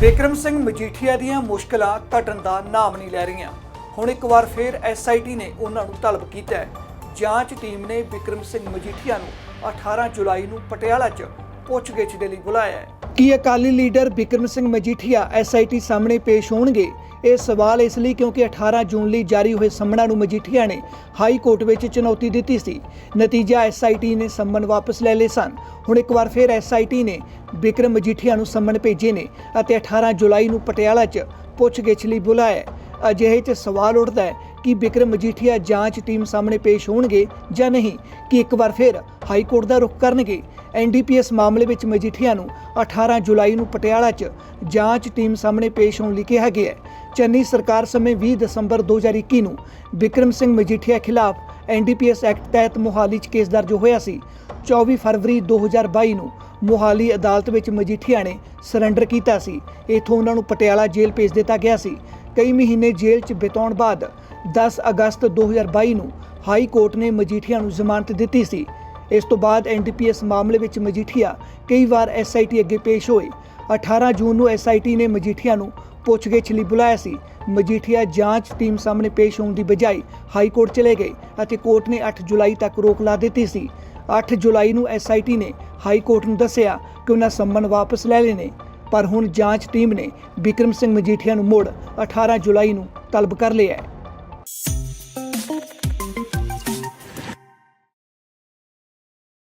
ਵਿਕਰਮ ਸਿੰਘ ਮਜੀਠੀਆ ਦੀਆਂ ਮੁਸ਼ਕਲਾਂ ਘਟਣ ਦਾ ਨਾਮ ਨਹੀਂ ਲੈ ਰਹੀਆਂ। ਹੁਣ ਇੱਕ ਵਾਰ ਫਿਰ ਐਸਆਈਟੀ ਨੇ ਉਹਨਾਂ ਨੂੰ ਤਲਬ ਕੀਤਾ ਹੈ। ਜਾਂਚ ਟੀਮ ਨੇ ਵਿਕਰਮ ਸਿੰਘ ਮਜੀਠੀਆ ਨੂੰ 18 ਜੁਲਾਈ ਨੂੰ ਪਟਿਆਲਾ 'ਚ ਪੁੱਛਗਿੱਛ ਦੇ ਲਈ ਬੁਲਾਇਆ ਹੈ। ਕੀ ਅਕਾਲੀ ਲੀਡਰ ਬਿਕਰਮ ਸਿੰਘ ਮਜੀਠੀਆ ਐਸਆਈਟੀ ਸਾਹਮਣੇ ਪੇਸ਼ ਹੋਣਗੇ। ਇਹ ਸਵਾਲ ਇਸ ਲਈ ਕਿਉਂਕਿ 18 ਜੂਨ ਲਈ ਜਾਰੀ ਹੋਏ ਸੰਮਣਾ ਨੂੰ ਮਜੀਠੀਆ ਨੇ ਹਾਈ ਕੋਰਟ ਵਿੱਚ ਚੁਣੌਤੀ ਦਿੱਤੀ ਸੀ। ਨਤੀਜਾ ਐਸਆਈਟੀ ਨੇ ਸੰਮਨ ਵਾਪਸ ਲੈ ਲਏ ਸਨ। ਹੁਣ ਇੱਕ ਵਾਰ ਫਿਰ ਐਸਆਈਟੀ ਨੇ ਬਿਕਰਮ ਮਜੀਠੀਆ ਨੂੰ ਸੰਮਨ ਭੇਜੇ ਨੇ ਅਤੇ 18 ਜੁਲਾਈ ਨੂੰ ਪਟਿਆਲਾ 'ਚ ਪੁੱਛਗਿੱਛ ਲਈ ਬੁਲਾਇਆ ਅਜਿਹੇ 'ਚ ਸਵਾਲ ਉੱਠਦਾ ਹੈ ਕਿ ਬਿਕਰਮ ਮਜੀਠੀਆ ਜਾਂਚ ਟੀਮ ਸਾਹਮਣੇ ਪੇਸ਼ ਹੋਣਗੇ ਜਾਂ ਨਹੀਂ, ਕਿ ਇੱਕ ਵਾਰ ਫਿਰ ਹਾਈ ਕੋਰਟ ਦਾ ਰੁਖ ਕਰਨਗੇ। ਐਨਡੀਪੀਐਸ ਮਾਮਲੇ ਵਿੱਚ ਮਜੀਠੀਆ ਨੂੰ 18 ਜੁਲਾਈ ਨੂੰ ਪਟਿਆਲਾ 'ਚ ਜਾਂਚ ਟੀਮ ਸਾਹਮਣੇ ਪੇਸ਼ ਹੋਣ ਲਈ ਕਿਹਾ ਗਿਆ ਹੈ। ਚੰਨੀ ਸਰਕਾਰ ਸਮੇਂ 20 ਦਸੰਬਰ 2021 ਨੂੰ ਵਿਕਰਮ ਸਿੰਘ ਮਜੀਠੀਆ ਖਿਲਾਫ ਐਨਡੀਪੀਐਸ ਐਕਟ ਤਹਿਤ ਮੋਹਾਲੀ 'ਚ ਕੇਸ ਦਰਜ ਹੋਇਆ ਸੀ। 24 ਫਰਵਰੀ 2022 ਨੂੰ ਮੋਹਾਲੀ ਅਦਾਲਤ ਵਿੱਚ ਮਜੀਠੀਆ ਨੇ ਸਰੈਂਡਰ ਕੀਤਾ ਸੀ। ਇਥੋਂ ਉਹਨਾਂ ਨੂੰ ਪਟਿਆਲਾ ਜੇਲ੍ਹ ਭੇਜ ਦਿੱਤਾ ਗਿਆ ਸੀ। ਕਈ ਮਹੀਨੇ ਜੇਲ੍ਹ 'ਚ ਬਿਤਾਉਣ ਬਾਅਦ 10 ਅਗਸਤ 2022 ਨੂੰ ਹਾਈ ਕੋਰਟ ਨੇ ਮਜੀਠੀਆ ਨੂੰ ਜ਼ਮਾਨਤ ਦਿੱਤੀ ਸੀ। ਇਸ ਤੋਂ ਬਾਅਦ ਐਨਡੀਪੀਐਸ ਮਾਮਲੇ ਵਿੱਚ ਮਜੀਠੀਆ ਕਈ ਵਾਰ ਐਸਆਈਟੀ ਅੱਗੇ ਪੇਸ਼ ਹੋਏ। 18 ਜੂਨ ਨੂੰ ਐਸਆਈਟੀ ਨੇ ਮਜੀਠੀਆ ਨੂੰ ਪੁੱਛਗਿੱਛ ਲਈ ਬੁਲਾਇਆ ਸੀ। ਮਜੀਠੀਆ ਜਾਂਚ ਟੀਮ ਸਾਹਮਣੇ ਪੇਸ਼ ਹੋਣ ਦੀ ਬਜਾਏ ਹਾਈ ਕੋਰਟ ਚਲੇ ਗਏ ਅਤੇ ਕੋਰਟ ਨੇ 8 ਜੁਲਾਈ ਤੱਕ ਰੋਕ ਲਾ ਦਿੱਤੀ ਸੀ। 8 ਜੁਲਾਈ ਨੂੰ ਐਸਆਈਟੀ ਨੇ ਹਾਈ ਕੋਰਟ ਨੂੰ ਦੱਸਿਆ ਕਿ ਉਹਨਾਂ ਸੰਮਨ ਵਾਪਸ ਲੈ ਲਏ ਨੇ, ਪਰ ਹੁਣ ਜਾਂਚ ਟੀਮ ਨੇ ਵਿਕਰਮ ਸਿੰਘ ਮਜੀਠੀਆ ਨੂੰ ਮੁੜ 18 ਜੁਲਾਈ ਨੂੰ ਤਲਬ ਕਰ ਲਿਆ